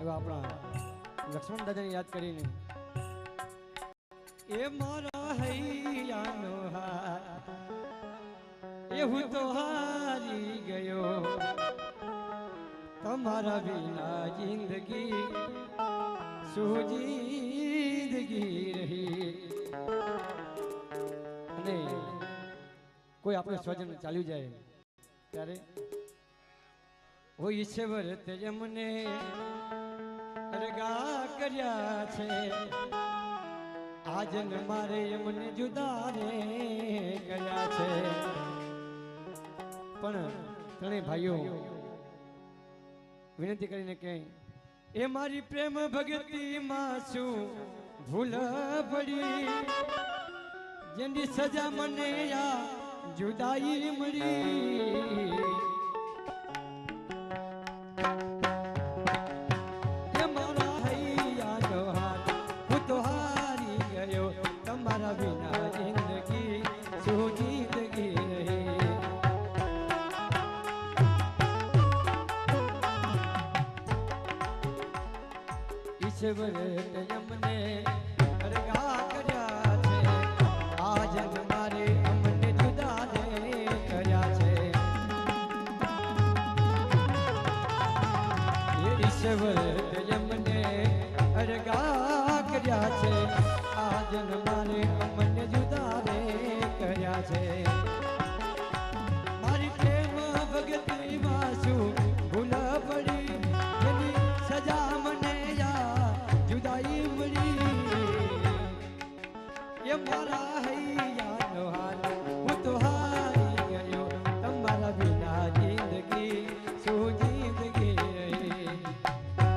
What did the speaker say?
એવા આપણા લક્ષ્મણ દાદાને યાદ કરીને. એ મારા હૈયાનો હા એ હું તો હારી ગયો. તમારા વિના જિંદગી સુજિંદગી રહી. અને કોઈ આપણું સ્વજન ચાલ્યું જાય ત્યારે ઓ ઈશ્વર તે મને અરગા કર્યા છે. આજન મારે એમને જુદા રે છે. પણ ત્રણેય ભાઈઓ વિનંતી કરીને કે, એ મારી પ્રેમ ભગતીમાં શું ભૂલ પડી? જેની સજા મને આ જુદાઈ મળી. હારી ગયો તમારા વિના જિંદગી શું જિંદગી રહી. ઈશ્વર અમને અરગા કર્યા છે. આજ મારે અમને જુદા છે. ઈશ્વર અમને અરગા કર્યા છે. જન્માને અમને જુદા રે કર્યા છે. મારી પ્રેમ ભગતની વાસું ભૂલ પડી, એની સજા મને યા જુદાઈ મળી. એ મારા હૈ